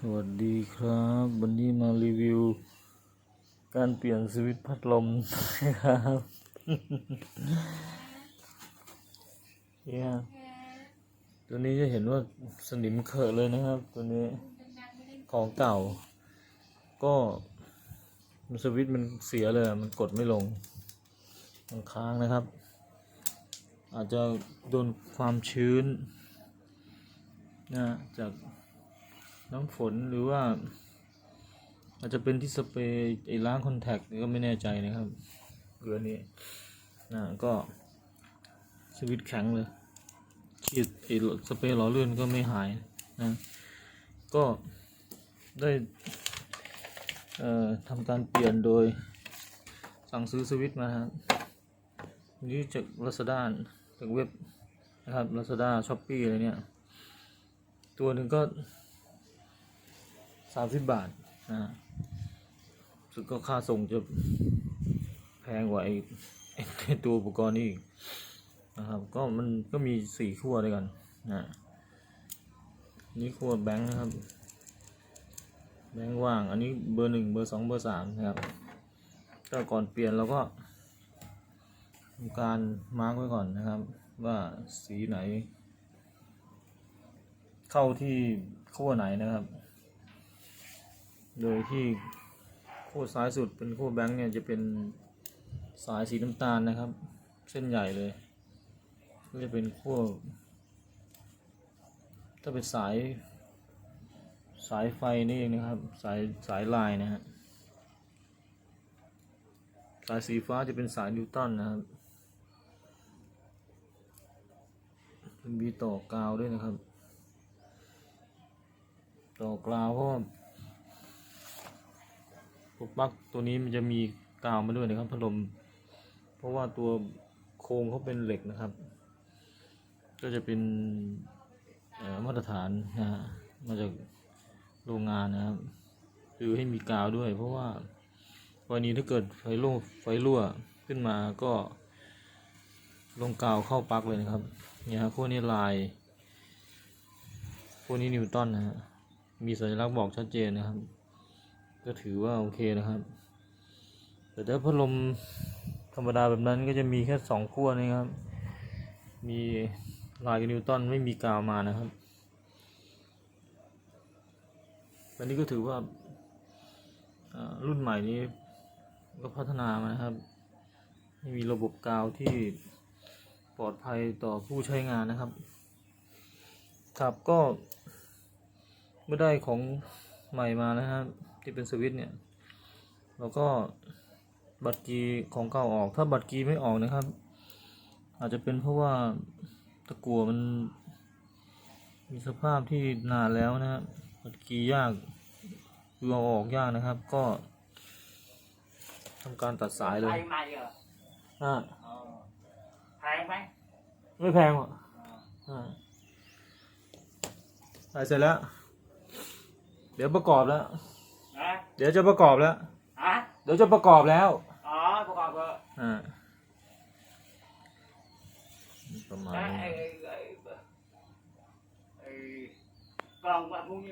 สวัสดีครับ วันนี้มารีวิว การเปลี่ยนสวิตช์พัดลมนะครับเนี่ยตัวนี้จะเห็นว่าสนิมเขอะเลยนะครับ ตัวนี้ของเก่า ก็สวิตช์มันเสียเลยมันกดไม่ลงมันค้างนะครับ อาจจะโดนความชื้นนะจาก น้ำฝนหรือว่า อาจจะเป็นที่สเปรย์ไอ้ล้างคอนแทคก็ไม่แน่ใจนะครับเรือนี้นะก็สวิตแข็งเลยฉีดไอ้สเปรย์หล่อเลื่อนก็ไม่หายนะก็ได้เอ่อทำการเปลี่ยนโดยสั่งซื้อสวิตมาครับนี่จาก Lazada จากเว็บนะครับ Lazada Shopee อะไรเนี่ย ตัวหนึ่งก็ สามสิบบาทนะฮะซึ่งก็ค่าส่งจะแพงกว่าไอ้ตัวอุปกรณ์นี่อีกนะครับ ก็มันก็มีสี่ขั้วด้วยกันนะนี่ขั้วแบงค์นะครับ แบงค์ว่าง อันนี้เบอร์หนึ่งเบอร์สองเบอร์สามนะครับก็ก่อนเปลี่ยนเราก็ทำการมาร์กไว้ก่อนนะครับ ว่าสีไหน เข้าที่ขั้วไหนนะครับ โดยที่ขั้วซ้ายสุดเป็นขั้วแบงค์เนี่ยจะเป็นสายสีน้ำตาลนะครับ เส้นใหญ่เลยก็จะเป็นขั้วถ้าเป็นสายสายไฟนี่เองนะครับ สายสายลายนะฮะสายสีฟ้าจะเป็นสายนิวตันนะครับมีต่อกาวด้วยนะครับ ต่อกาวเพราะ พวกปลั๊กตัวนี้มันจะมีกาวมาด้วยนะครับพัดลม เพราะว่าตัวโครงเขาเป็นเหล็กนะครับ ก็จะเป็นมาตรฐานนะฮะมาจากโรงงานนะครับคือให้มีกาวด้วย เพราะว่าวันนี้ถ้าเกิดไฟรั่วไฟรั่วขึ้นมาก็ลงกาวเข้าปลั๊กเลยนะครับเนี่ยครับพวกนี้ลายพวกนี้นิวตันนะฮะมีสัญลักษณ์บอกชัดเจนนะครับ ก็ถือว่าโอเคนะครับ แต่ถ้าพัดลมธรรมดาแบบนั้นก็จะมีแค่สองขั้วนะครับ มีลายนิวตันไม่มีกาวมานะครับ อันนี้ก็ถือว่ารุ่นใหม่นี้ก็พัฒนามานะครับ มีระบบกาวที่ปลอดภัยต่อผู้ใช้งานนะครับ ครับก็เมื่อได้ของใหม่มานะครับ ที่เป็นสวิตช์เนี่ยเราก็บัตรกีของเก่าออก ถ้าบัตรกีไม่ออกนะครับ อาจจะเป็นเพราะว่าตะกั่วมัน มีสภาพที่นานแล้วนะครับบัตรกียากคือเอาออกยากนะครับ ก็ทำการตัดสายเลยไปมาเยอะอ่าอ๋อแพงไหมไม่แพงหรอกอ่าใส่เสร็จแล้ว เดี๋ยวประกอบแล้วนะ เดี๋ยวจะประกอบแล้วฮะเดี๋ยวจะประกอบแล้วอ๋อประกอบเบอร์อ่าประมาณไอ้นี้ ไอ้ไอ้ไอ้กล่องแบบพวกนี้